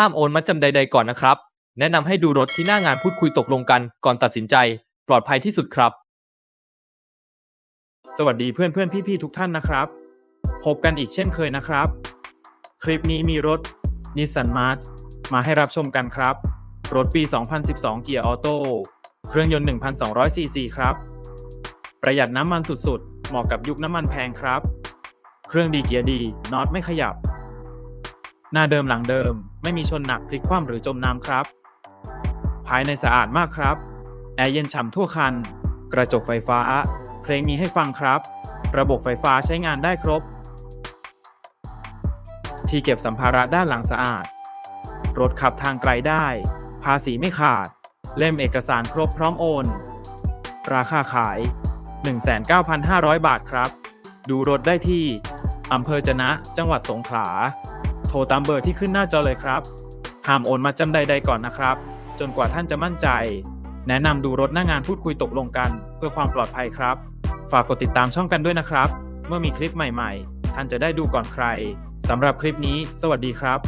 ห้ามโอนมัดจำใด ๆ ก่อนนะครับ แนะนำให้ดูรถที่หน้างานพูดคุยตกลงกันก่อนตัดสินใจ ปลอดภัยที่สุดครับ สวัสดีเพื่อนเพื่อนพี่ๆทุกท่านนะครับ พบกันอีกเช่นเคยนะครับ คลิปนี้มีรถ Nissan March มาให้รับชมกันครับ รถปี 2012 เกียร์ออโต้เครื่องยนต์ 1,200 ซีซีครับ ประหยัดน้ำมันสุดๆ เหมาะกับยุคน้ำมันแพงครับ เครื่องดีเกียร์ดีน็อตไม่ขยับ หน้าเดิมหลังเดิม ไม่มีชนหนักพลิกคว่ำหรือจมน้ำครับ ภายในสะอาดมากครับ แอร์เย็นฉ่ำทั่วคัน กระจกไฟฟ้า เพลงมีให้ฟังครับ ระบบไฟฟ้าใช้งานได้ครบ ที่เก็บสัมภาระด้านหลังสะอาด รถขับทางไกลได้ ภาษีไม่ขาด เล่มเอกสารครบพร้อมโอน ราคาขาย 19,500 บาทครับ ดูรถได้ที่อำเภอจะนะ จังหวัดสงขลา โทรตามเบอร์ที่ขึ้นหน้าจอเลยครับห้ามโอนมาจำใดๆก่อนนะครับ จนกว่าท่านจะมั่นใจ แนะนำดูรถหน้างานพูดคุยตกลงกัน เพื่อความปลอดภัยครับ ฝากกดติดตามช่องกันด้วยนะครับ เมื่อมีคลิปใหม่ๆ ท่านจะได้ดูก่อนใครสำหรับคลิปนี้ สวัสดีครับ